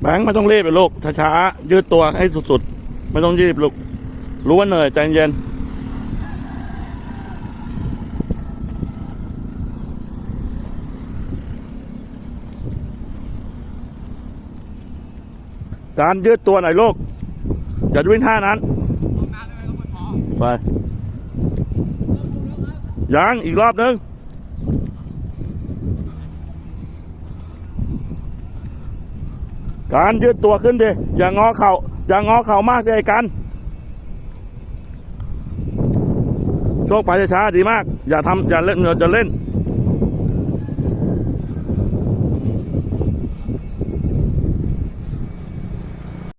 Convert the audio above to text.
แบงค์ไม่ต้องรีบไปลูกช้าๆยืดตัวให้สุดๆ ไม่ต้องรีบลูกรู้ว่าเหนื่อยใจเย็นการยืดตัวหน่อยลูกอย่าวิ่งท่านั้น ไปยังอีกรอบนึง การยืดตัวขึ้นดิอย่างงอเข่าอย่างงอเข่ามากเลยกันโชคไปช้าดีมาก อย่าทำอย่าเล่นอย่าเล่น